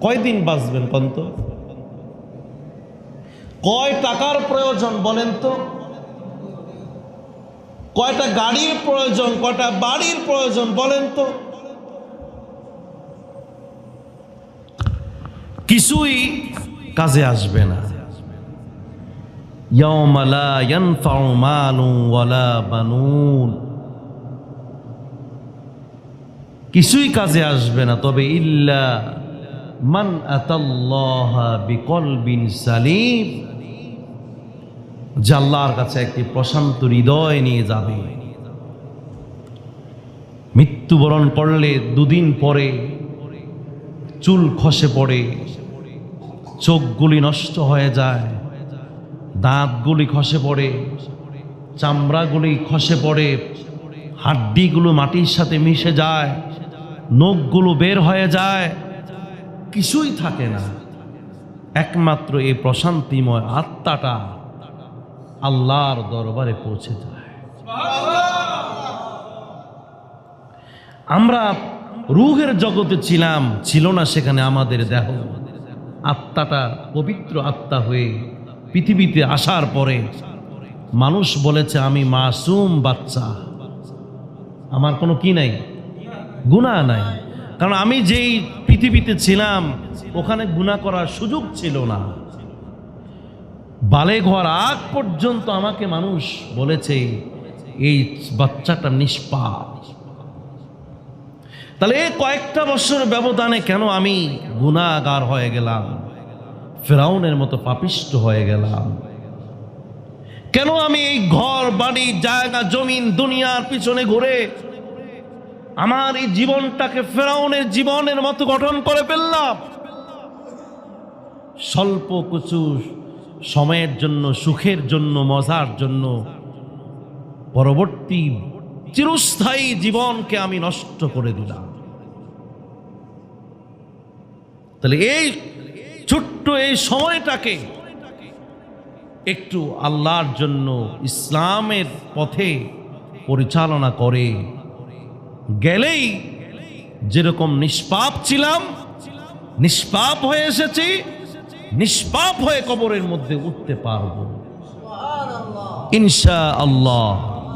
কয়দিন বাঁচবেন কন্ত? কয় টাকার প্রয়োজন বলেন তো? কয়টা গাড়ির প্রয়োজন, কয়টা বাড়ির প্রয়োজন বলেন তো? কিছুই কাজে আসবে না। কিছুই কাজে আসবে না, তবে ইল্লা মান বিকলবিন সালিম। যে আল্লাহর কাছে একটি প্রশান্ত হৃদয় নিয়ে যাবে। মৃত্যুবরণ করলে দুদিন পরে চুল খসে পড়ে, চোখগুলি নষ্ট হয়ে যায়, দাঁতগুলি খসে পড়ে, চামড়াগুলি খসে পড়ে, হাড্ডিগুলো মাটির সাথে মিশে যায়, নখগুলো বের হয়ে যায়। কিছুই থাকে না। একমাত্র এই প্রশান্তিময় আত্মাটা আল্লাহর দরবারে পৌঁছে যায়। আমরা রুহের জগতে ছিলাম, ছিল না সেখানে আমাদের দেহ। আত্মাটা পবিত্র আত্মা হয়ে পৃথিবীতে আসার পরে মানুষ বলেছে, আমি মাসুম বাচ্চা। আমার কোনো কি নাই? গুণা নাই। কারণ আমি যেই পৃথিবীতে ছিলাম, ওখানে গুণা করার সুযোগ ছিল না। বালে ঘর আগ পর্যন্ত আমাকে মানুষ বলেছে, এই বাচ্চাটা নিষ্পাপ। তাহলে এই কয়েকটা বছর ব্যবধানে কেন আমি গুণাগার হয়ে গেলাম? ফেরাউনের মতো পাপিষ্ট হয়ে গেলাম। কেন আমি এই ঘর, বাড়ি, জায়গা, জমিন, দুনিয়ার পিছনে ঘুরে আমার এই জীবনটাকে ফেরাউনের জীবনের মতো গঠন করে ফেললাম। স্বল্প কিছু সময়ের জন্য, সুখের জন্য, মজার জন্য পরবর্তী চিরস্থায়ী জীবনকে আমি নষ্ট করে দিলাম। তাহলে এই ছোট্ট এই সময়টাকে একটু আল্লাহর জন্য ইসলামের পথে পরিচালনা করে গেলেই যেরকম নিষ্পাপ ছিলাম, নিষ্পাপ হয়ে এসেছি, নিষ্পাপ হয়ে কবরের মধ্যে উঠতে পারব। ইনশা আল্লাহ